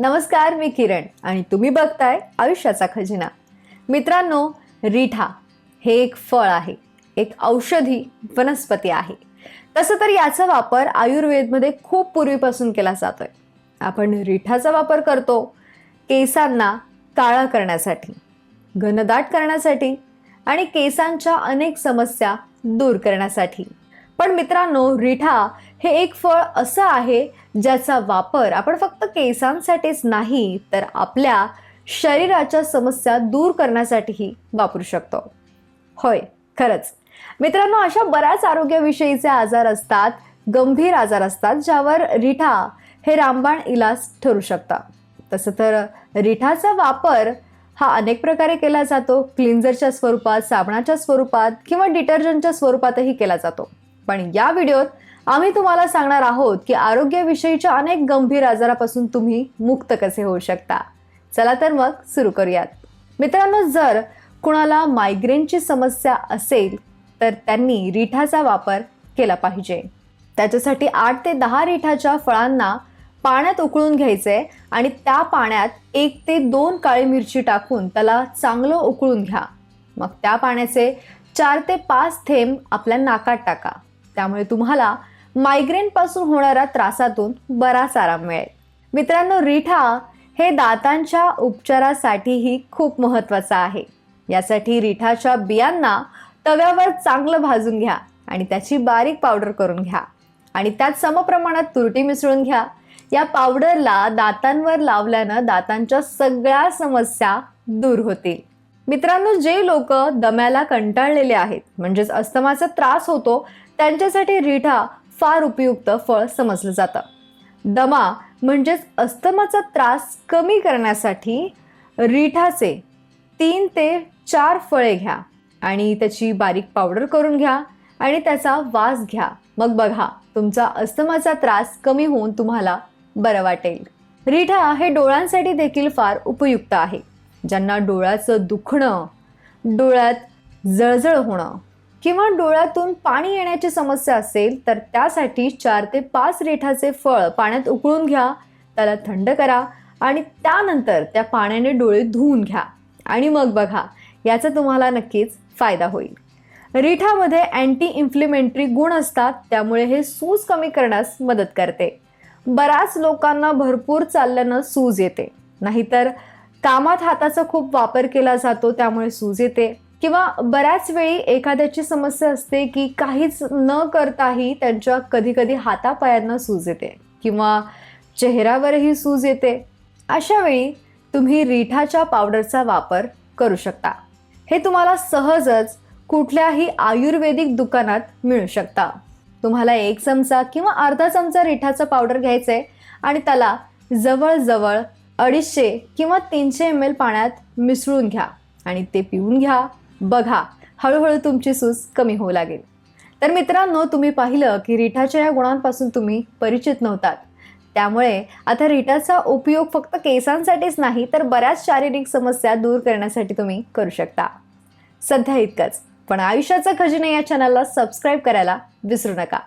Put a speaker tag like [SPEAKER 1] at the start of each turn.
[SPEAKER 1] नमस्कार मी किरण आणि तुम्ही बघताय आयुष्याचा खजिना. मित्रांनो रिठा हे एक फळ आहे. एक औषधी वनस्पती आहे. तसं तर याचा वापर आयुर्वेदमध्ये खूप पूर्वीपासून केला जातोय. आपण रिठाचा वापर करतो केसांना काळा करण्यासाठी घनदाट करण्यासाठी आणि केसांच्या अनेक समस्या दूर करण्यासाठी. पण मित्रांनो रिठा हे एक फळ असं आहे ज्याचा वापर आपण फक्त केसांसाठीच नाही तर आपल्या शरीराच्या समस्या दूर करण्यासाठीही वापरू शकतो. होय खरंच. मित्रांनो अशा बऱ्याच आरोग्याविषयीचे आजार असतात गंभीर आजार असतात ज्यावर रिठा हे रामबाण इलाज ठरू शकतात तसं तर रिठाचा वापर हा अनेक प्रकारे केला जातो. क्लिन्झरच्या स्वरूपात साबणाच्या स्वरूपात किंवा डिटर्जंटच्या स्वरूपातही केला जातो. पण या व्हिडिओत आम्ही तुम्हाला सांगणार आहोत की आरोग्याविषयीच्या अनेक गंभीर आजारापासून तुम्ही मुक्त कसे होऊ शकता. चला तर मग सुरू करूयात. मित्रांनो जर कुणाला मायग्रेनची समस्या असेल तर त्यांनी रिठाचा वापर केला पाहिजे. त्याच्यासाठी आठ ते दहा रिठाच्या फळांना पाण्यात उकळून घ्यायचे आणि त्या पाण्यात एक ते दोन काळी मिरची टाकून त्याला चांगलं उकळून घ्या. मग त्या पाण्याचे चार ते पाच थेंब आपल्या नाकात टाका. त्यामुळे तुम्हाला मायग्रेनपासून होणाऱ्या त्रासातून बराच आराम मिळेल. मित्रांनो रिठा हे दातांच्या उपचारासाठीही खूप महत्त्वाचं आहे. यासाठी रिठाच्या बियांना तव्यावर चांगलं भाजून घ्या आणि त्याची बारीक पावडर करून घ्या. आणि त्यात समप्रमाणात तुरटी मिसळून घ्या. या पावडरला दातांवर लावल्यानं दातांच्या सगळ्या समस्या दूर होतील. मित्रांनो जे लोक दम्याला कंटाळलेले आहेत म्हणजेच अस्तमाचा त्रास होतो त्यांच्यासाठी रिठा फार उपयुक्त फळ समजलं जातं. दमा म्हणजेच अस्तमाचा त्रास कमी करण्यासाठी रिठाचे तीन ते चार फळे घ्या आणि त्याची बारीक पावडर करून घ्या आणि त्याचा वास घ्या. मग बघा तुमचा अस्तमाचा त्रास कमी होऊन तुम्हाला बरं वाटेल. रिठा हे डोळ्यांसाठी देखील फार उपयुक्त आहे. ज्यांना डोळ्याचं दुखणं डोळ्यात जळजळ होणं किंवा डोळ्यातून पाणी येण्याची समस्या असेल तर त्यासाठी चार ते पाच रिठाचे फळ पाण्यात उकळून घ्या त्याला थंड करा आणि त्यानंतर त्या पाण्याने डोळे धुवून घ्या. आणि मग बघा याचा तुम्हाला नक्कीच फायदा होईल. रिठामध्ये अँटी इन्फ्लेमेंटरी गुण असतात त्यामुळे हे सूज कमी करण्यास मदत करते. बऱ्याच लोकांना भरपूर चालल्यानं सूज येते. नाहीतर कामात हाताचा खूप वापर केला जातो त्यामुळे सूज येते. किंवा बऱ्याच वेळी एखाद्याची समस्या असते की काहीच न करताही त्यांच्या कधी कधी हातापायांना सूज येते किंवा चेहऱ्यावरही सूज येते. अशा वेळी तुम्ही रिठाच्या पावडरचा वापर करू शकता. हे तुम्हाला सहजच कुठल्याही आयुर्वेदिक दुकानात मिळू शकता. तुम्हाला एक चमचा किंवा अर्धा चमचा रिठाचा पावडर घ्यायचा आहे आणि त्याला जवळजवळ अडीचशे किंवा तीनशे एम एल पाण्यात मिसळून घ्या आणि ते पिऊन घ्या. बघा हळूहळू तुमची सूज कमी होऊ लागेल. तर मित्रांनो तुम्ही पाहिलं की रिठाच्या या गुणांपासून तुम्ही परिचित नव्हतात. त्यामुळे आता रिठाचा उपयोग फक्त केसांसाठीच नाही तर बऱ्याच शारीरिक समस्या दूर करण्यासाठी तुम्ही करू शकता. सध्या इतकंच. पण आयुष्याचा खजिना या चॅनलला सबस्क्राईब करायला विसरू नका.